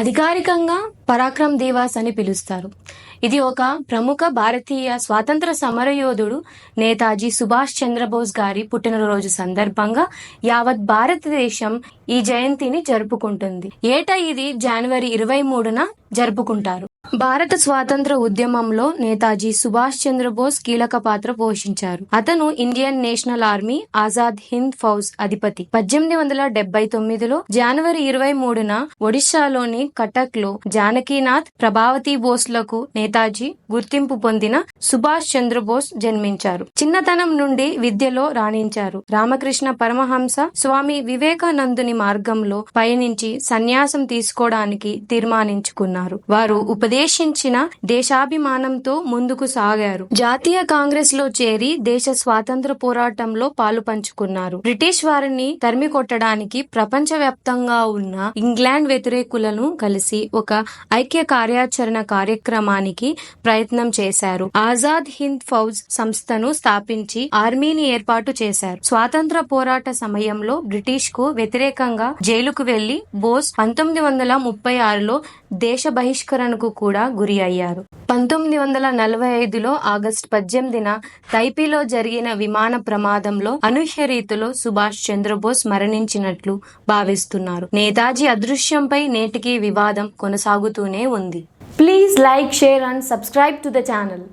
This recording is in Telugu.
అధికారికంగా పరాక్రమ్ దివాస్ అని పిలుస్తారు. ఇది ఒక ప్రముఖ భారతీయ స్వాతంత్ర సమరయోధుడు నేతాజీ సుభాష్ చంద్రబోస్ గారి పుట్టినరోజు సందర్భంగా యావత్ భారతదేశం ఈ జయంతిని జరుపుకుంటుంది. ఏటా ఇది జనవరి ఇరవై మూడున జరుపుకుంటారు. భారత స్వాతంత్ర ఉద్యమంలో నేతాజీ సుభాష్ చంద్రబోస్ కీలక పాత్ర పోషించారు. అతను Indian national army Azad Hind Fauj అధిపతి. పద్దెనిమిది వందల డెబ్బై తొమ్మిదిలో జనవరి ఇరవై మూడున ఒడిశాలోని కటక్లో జానకీనాథ్ ప్రభావతి బోస్లకు నేతాజీ గుర్తింపు పొందిన సుభాష్ చంద్రబోస్ జన్మించారు. చిన్నతనం నుండి విద్యలో రాణించారు. రామకృష్ణ పరమహంస స్వామి వివేకానందుని మార్గంలో పయనించి సన్యాసం తీసుకోవడానికి తీర్మానించుకున్నారు. వారు ఉపదేశించిన దేశాభిమానంతో ముందుకు సాగారు. జాతీయ కాంగ్రెస్లో చేరి దేశ స్వాతంత్ర పోరాటంలో పాలు పంచుకున్నారు. బ్రిటిష్ వారిని తరిమి కొట్టడానికి ప్రపంచ వ్యాప్తంగా ఉన్న ఇంగ్లాండ్ వ్యతిరేకులను కలిసి ఒక ఐక్య కార్యాచరణ కార్యక్రమానికి ప్రయత్నం చేశారు. ఆజాద్ హింద్ ఫౌజ్ సంస్థను స్థాపించి ఆర్మీని ఏర్పాటు చేశారు. స్వాతంత్ర పోరాట సమయంలో బ్రిటిష్కు వ్యతిరేకంగా జైలుకు వెళ్ళి బోస్ పంతొమ్మిది వందల ముప్పై ఆరులో దేశ బహిష్కరణకు కూడా గురి అయ్యారు. పంతొమ్మిది వందల నలభై ఐదులో ఆగస్టు పద్దెనిమిదిన తైపీలో జరిగిన విమాన ప్రమాదంలో అనూహ్య రీతిలో సుభాష్ చంద్రబోస్ మరణించినట్లు భావిస్తున్నారు. నేతాజీ అదృశ్యంపై నేటికి వివాదం కొనసాగుతూనే ఉంది. Please like share and subscribe to the channel.